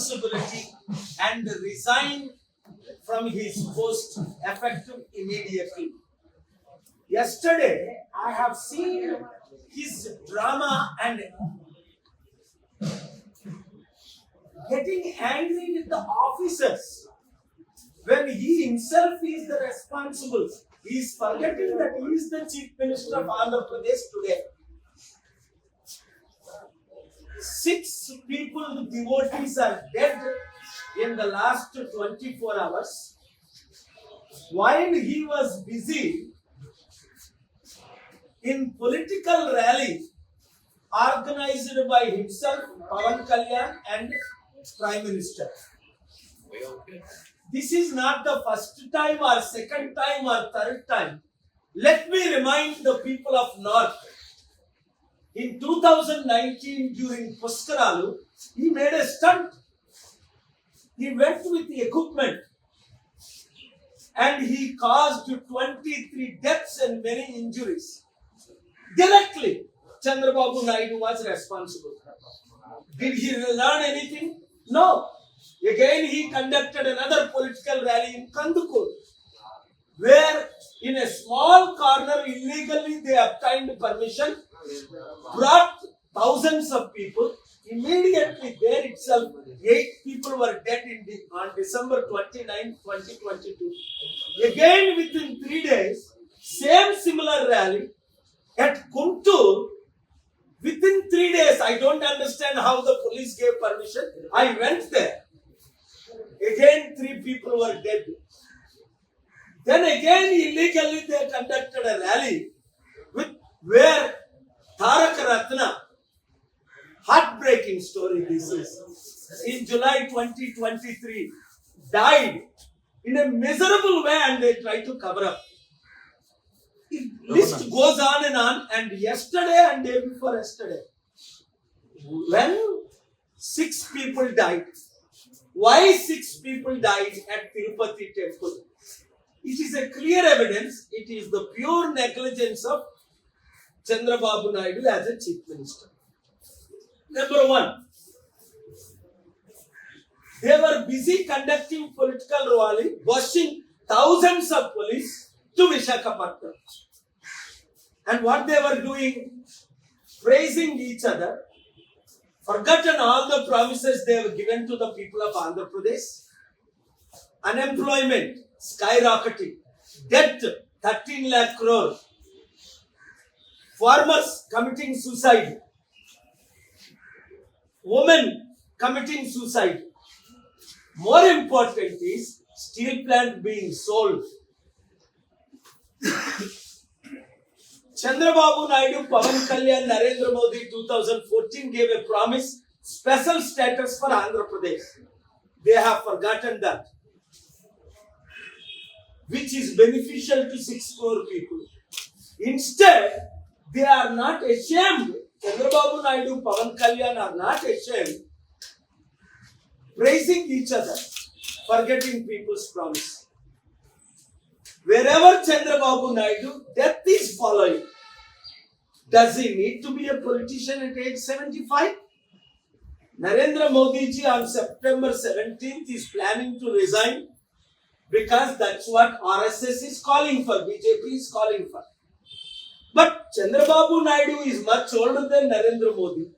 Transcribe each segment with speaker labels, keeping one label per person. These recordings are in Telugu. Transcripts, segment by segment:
Speaker 1: responsibility and resign from his post effective immediately. Yesterday, I have seen his drama and getting angry with the officers when he himself is the responsible. He is forgetting that he is the chief minister of Andhra Pradesh today. Six people, devotees, are dead in the last 24 hours. While he was busy in political rally organized by himself, Pavan Kalyan, and Prime Minister. This is not the first time or second time or third time. Let me remind the people of North. In 2019, during Puskaralu, he made a stunt. He went with the equipment and he caused 23 deaths and many injuries. Directly, Chandrababu Naidu was responsible. Did he learn anything? No. Again, he conducted another political rally in Kandukur, where in a small corner illegally they obtained permission, brought thousands of people. Immediately there itself, eight people were dead in the, on December 29, 2022. Again, within three days, same similar rally at Kuntur. within three days, I don't understand how the police gave permission. I went there. Again, three people were dead. Then again, illegally, they conducted a rally with where Tarak Ratna, heartbreaking story this is, in July 2023, died in a miserable way and they try to cover up. It list goes on and on, and yesterday and day before yesterday, when six people died, why six people died at Tirupati temple? It is a clear evidence, it is the pure negligence of Chandrababu Naidu as a chief minister. Number one, they were busy conducting political rally, bushing thousands of police to Vishakhapatnam. And what they were doing, praising each other, forgotten all the promises they have given to the people of Andhra Pradesh. Unemployment skyrocketing, debt 13 lakh crore, farmers committing suicide, women committing suicide. More important is steel plant being sold. Chandrababu Naidu, Pavan Kalyan, Narendra Modi 2014 gave a promise special status for Andhra Pradesh. They have forgotten that, which is beneficial to 6 crore people. Instead, they are not ashamed. Chandrababu Naidu, Pavan Kalyan are not ashamed praising each other, forgetting people's promise. Wherever Chandrababu Naidu, death is following. Does he need to be a politician at age 75? Narendra Modi ji on September 17th is planning to resign because that's what RSS is calling for, BJP is calling for. But Chandrababu Naidu is much older than Narendra Modi.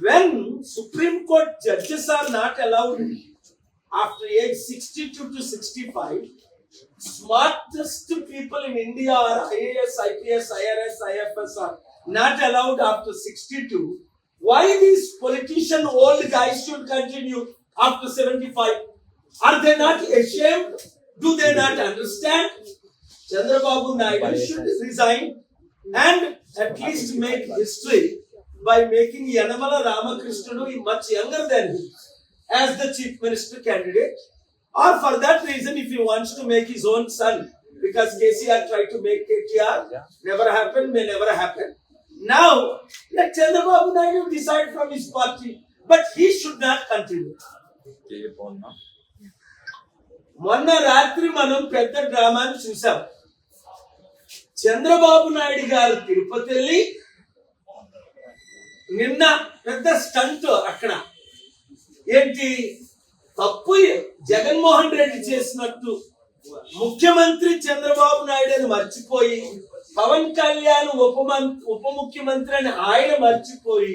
Speaker 1: When Supreme Court judges are not allowed after age 62 to 65, smartest people in India are IAS, IPS, IRS, IFS are not allowed after 62. Why these politician old guys should continue after 75? Are they not ashamed? Do they not understand? Chandrababu Naidu should resign and at least make history by making Yanamala Ramakrishnan much younger than him as the chief minister candidate. Or for that reason, if he wants to make his own son, because KCR tried to make KTR, never happened, may never happen. Now, let Chandrababu Naidu decide from his party, but he should not continue. మొన్న రాత్రి మనం పెద్ద డ్రామాని చూసాం చంద్రబాబు నాయుడు గారు తిరుపతి వెళ్ళి నిన్న పెద్ద స్టంట్ అక్కడ. ఏంటి? తప్పు జగన్మోహన్ రెడ్డి చేసినట్టు ముఖ్యమంత్రి చంద్రబాబు నాయుడు అని మర్చిపోయి పవన్ కళ్యాణ్ ఉప ఉప ముఖ్యమంత్రి అని ఆయన మర్చిపోయి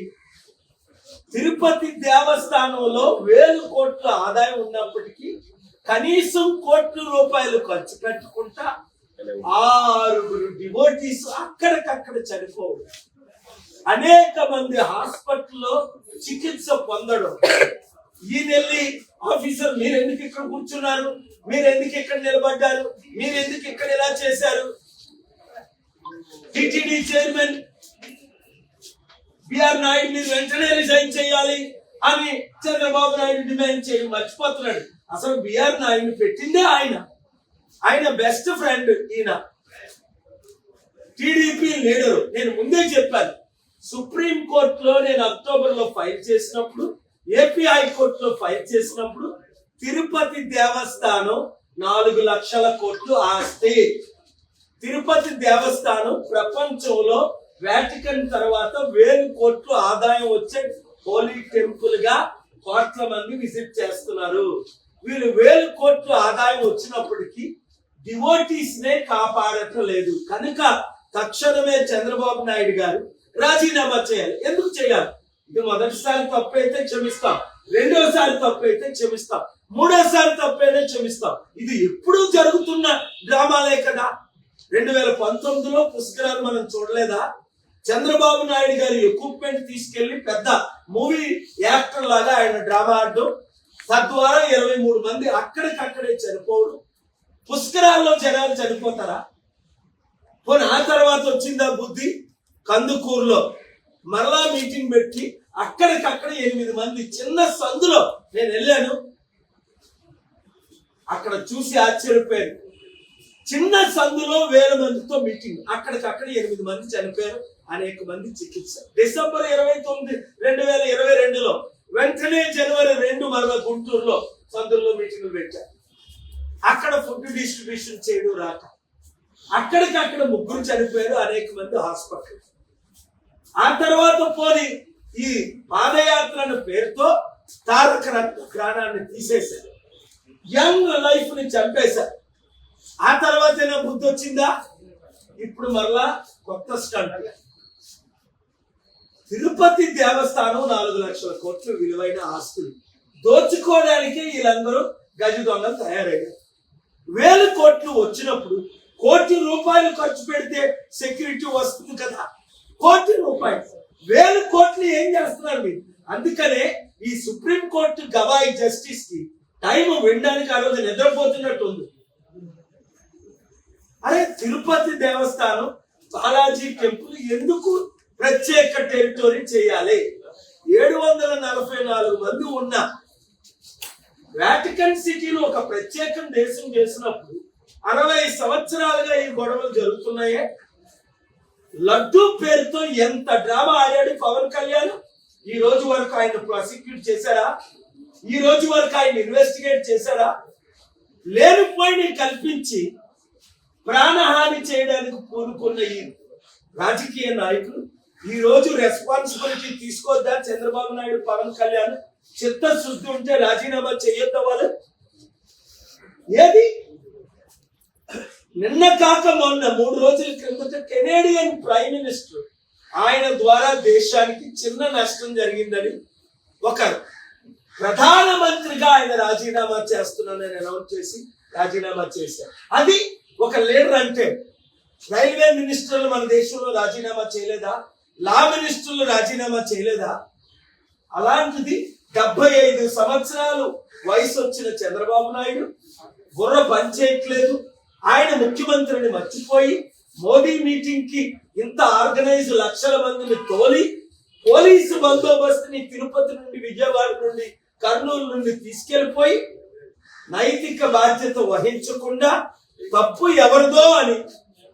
Speaker 1: తిరుపతి దేవస్థానంలో వేలు కోట్ల ఆదాయం ఉన్నప్పటికీ కనీసం కోట్ల రూపాయలు ఖర్చు పెట్టుకుంటా ఆరుగురు డివోటీస్ అక్కడికక్కడ చనిపోవడం. అనేక మంది హాస్పిటల్లో చికిత్స పొందడం. ఈయనెళ్ళి ఆఫీసర్ మీరు ఎందుకు ఇక్కడ కూర్చున్నారు? మీరు ఎందుకు ఇక్కడ నిలబడ్డారు? మీరు ఎందుకు ఇక్కడ ఇలా చేశారు? టిటిడి చైర్మన్ బిఆర్ నాయుడు మీరు వెంటనే రిజైన్ చేయాలి అని చంద్రబాబు నాయుడు డిమాండ్ చేయడం మర్చిపోతున్నాడు. అసలు బిఆర్ నాయుడు పెట్టిందే ఆయన. ఆయన బెస్ట్ ఫ్రెండ్ ఈయన. TDP leader. నేను ముందే చెప్పాను. సుప్రీం కోర్టులో నేను అక్టోబర్లో ఫైల్ చేసినప్పుడు ఏపీ హైకోర్టులో ఫైల్ చేసినప్పుడు తిరుపతి దేవస్థానం నాలుగు లక్షల కోట్లు ఆస్తి. తిరుపతి దేవస్థానం ప్రపంచంలో వాటికన్ తర్వాత వేలు కోట్లు ఆదాయం వచ్చే హోలీ టెంపుల్గా కోట్ల మంది విజిట్ చేస్తున్నారు. వీళ్ళు వేలు కోట్లు ఆదాయం వచ్చినప్పటికీ డివోటీస్ నే కాపాడటం లేదు. కనుక తక్షణమే చంద్రబాబు నాయుడు గారు రాజీనామా చేయాలి. ఎందుకు చేయాలి? ఇది మొదటిసారి తప్పు అయితే క్షమిస్తాం. రెండోసారి తప్పు అయితే క్షమిస్తాం. మూడోసారి తప్పు అయితే క్షమిస్తాం. ఇది ఎప్పుడూ జరుగుతున్న డ్రామాలే కదా. రెండు వేల పంతొమ్మిదిలో పుష్కరాలు మనం చూడలేదా? చంద్రబాబు నాయుడు గారి ఎక్విప్మెంట్ తీసుకెళ్ళి పెద్ద మూవీ యాక్టర్ లాగా ఆయన డ్రామా ఆడడం తద్వారా ఇరవై మూడు మంది అక్కడికక్కడే చనిపోవడం. పుష్కరాల్లో జనాలు చనిపోతారా? పోనీ ఆ తర్వాత వచ్చిందా బుద్ధి? కందుకూరులో మరలా మీటింగ్ పెట్టి అక్కడికక్కడ ఎనిమిది మంది చిన్న సందులో నేను వెళ్ళాను. అక్కడ చూసి ఆశ్చర్యపోయాను చిన్న సందులో వేల మందితో మీటింగ్. అక్కడికక్కడ ఎనిమిది మంది చనిపోయారు. అనేక మంది చికిత్స. డిసెంబర్ ఇరవై తొమ్మిది రెండు వేల ఇరవై రెండులో వెంటనే జనవరి రెండు మరల గుంటూరులో సందుల్లో మీటింగ్లు పెట్టారు. అక్కడ ఫుడ్ డిస్ట్రిబ్యూషన్ చేయడం రాక అక్కడికక్కడ ముగ్గురు చనిపోయారు అనేక మంది హాస్పిటల్. ఆ తర్వాత పోని ఈ పాదయాత్ర పేరుతో తారక గ్రాణాన్ని ప్రాణాన్ని తీసేశారు. యంగ్ లైఫ్ని చంపేశారు. ఆ తర్వాత ఏమైనా బుద్ధి వచ్చిందా ఇప్పుడు మరలా కొత్త స్టంట్. తిరుపతి దేవస్థానం నాలుగు లక్షల కోట్లు విలువైన ఆస్తులు దోచుకోవడానికి వీళ్ళందరూ గజ దొంగలు తయారయ్యారు. వేల కోట్లు వచ్చినప్పుడు కోటి రూపాయలు ఖర్చు పెడితే సెక్యూరిటీ వస్తుంది కదా. కోటి రూపాయలు. వేల కోట్లు ఏం చేస్తున్నారు మీరు? అందుకనే ఈ సుప్రీం కోర్టు గవాయి జస్టిస్కి టైం వినడానికి ఆ రోజు నిద్రపోతున్నట్టు ఉంది. అరే తిరుపతి దేవస్థానం బాలాజీ టెంపుల్ ఎందుకు ప్రత్యేక టెరిటరీ చేయాలి? ఏడు వందల నలభై నాలుగు మంది ఉన్న వాటికన్ సిటీలో ఒక ప్రత్యేకం దేశం చేసినప్పుడు అరవై సంవత్సరాలుగా ఈ గొడవలు జరుగుతున్నాయే. లడ్డూ పేరుతో ఎంత డ్రామా ఆడాడు పవన్ కళ్యాణ్? ఈ రోజు వరకు ఆయన ప్రాసిక్యూట్ చేశారా? ఈ రోజు వరకు ఆయన ఇన్వెస్టిగేట్ చేశారా? లేనిపోయిని కల్పించి ప్రాణహాని చేయడానికి పూనుకున్న ఈ రాజకీయ నాయకులు ఈ రోజు రెస్పాన్సిబిలిటీ తీసుకోద్దా చంద్రబాబు నాయుడు పవన్ కళ్యాణ్? చిత్తశుద్ధి ఉంటే రాజీనామా చేయొద్దా వాళ్ళు? ఏది? నిన్న కాక మొన్న మూడు రోజుల క్రిందట కెనేడియన్ ప్రైమ్ మినిస్టర్ ఆయన ద్వారా దేశానికి చిన్న నష్టం జరిగిందని ఒక ప్రధానమంత్రిగా ఆయన రాజీనామా చేస్తున్నానని అనౌన్స్ చేసి రాజీనామా చేశారు. అది ఒక లీడర్ అంటే రైల్వే మినిస్టర్లు మన దేశంలో రాజీనామా చేయలేదా? లా మినిస్టర్లు రాజీనామా చేయలేదా? అలాంటిది డెబ్బై ఐదు సంవత్సరాలు వయసు వచ్చిన చంద్రబాబు నాయుడు బుర్ర పనిచేయట్లేదు. ఆయన ముఖ్యమంత్రిని మర్చిపోయి మోదీ మీటింగ్కి ఇంత ఆర్గనైజ్ లక్షల మందిని తోలి పోలీసు బందోబస్తుని తిరుపతి నుండి విజయవాడ నుండి కర్నూలు నుండి తీసుకెళ్ళిపోయి నైతిక బాధ్యత వహించకుండా తప్పు ఎవరిదో అని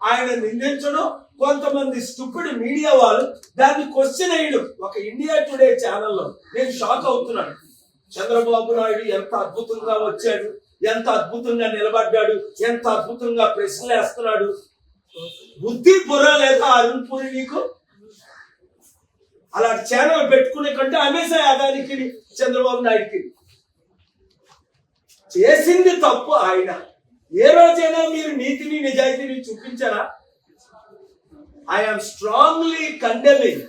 Speaker 1: ఆయన నిందించడం కొంతమంది స్టూపిడ్ మీడియా వాళ్ళు దాన్ని క్వశ్చన్ అయ్యడం ఒక ఇండియా టుడే ఛానల్లో. నేను షాక్ అవుతున్నాను. చంద్రబాబు నాయుడు ఎంత అద్భుతంగా వచ్చాడు. ఎంత అద్భుతంగా నిలబడ్డాడు ఎంత అద్భుతంగా ప్రశ్నలు వేస్తున్నాడు బుద్ధి బుర్ర లేదా అరుణ్ పూరి నీకు? అలా ఛానల్ పెట్టుకునే కంటే అమెజాన్ యాదానికి చంద్రబాబు నాయుడుకి. చేసింది తప్పు ఆయన. ఏ రోజైనా మీరు నీతిని నిజాయితీని చూపించారా? I'm strongly condemning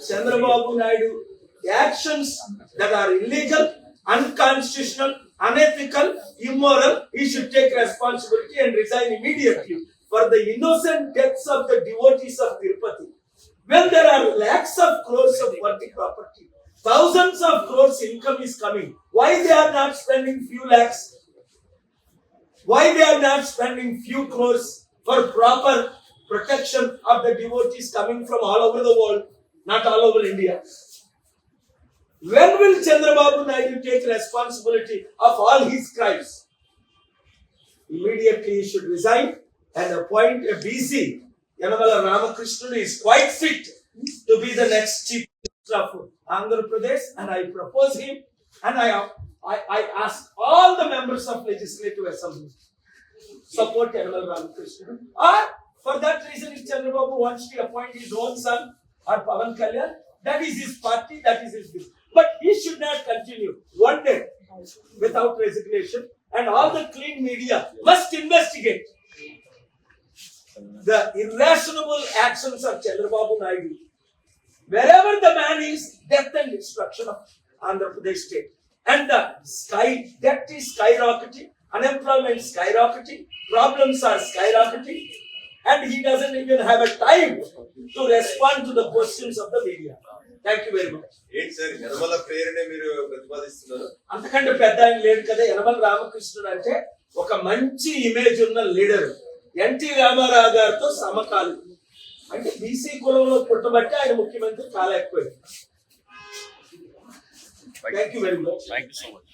Speaker 1: Chandrababu Naidu actions that are illegal unconstitutional unethical, immoral, he should take responsibility and resign immediately for the innocent deaths of the devotees of Tirupati. When there are lakhs of crores of worthy property, thousands of crores income is coming. Why they are not spending few lakhs? Why they are not spending few crores for proper protection of the devotees coming from all over the world, not all over India? When will Chandrababu Naidu take responsibility of all his crimes? Immediately he should resign and appoint a BC. Yanavala Ramakrishnan is quite fit to be the next chief minister of Andhra Pradesh and I propose him and I, I, I ask all the members of legislative assembly support Yanavala Ramakrishnan. Or for that reason if Chandrababu wants to appoint his own son or Pavan Kalyan, that is his party, that is his business. But he should not continue one day without resignation and all the clean media must investigate the irrational actions of Chandrababu Naidu. Wherever the man is, death and destruction of Andhra Pradesh state. And the sky, debt is skyrocketing, unemployment skyrocketing, problems are skyrocketing, and he doesn't even have a time to respond to the questions of the media. Thank you very much.
Speaker 2: ఏంటి సార్ యనమల ప్రేరణే మీరు ప్రతిపాదిస్తున్నారు?
Speaker 1: అంతకంటే పెద్ద ఆయన లేడు కదా యనమల రామకృష్ణుడు అంటే ఒక మంచి ఇమేజ్ ఉన్న లీడర్ ఎన్టీ రామారావు గారితో సమకాలి. అంటే బీసీ కులంలో పుట్టబట్టి ఆయన ముఖ్యమంత్రి కాలేకపోయింది thank you very much
Speaker 3: Thank you so much.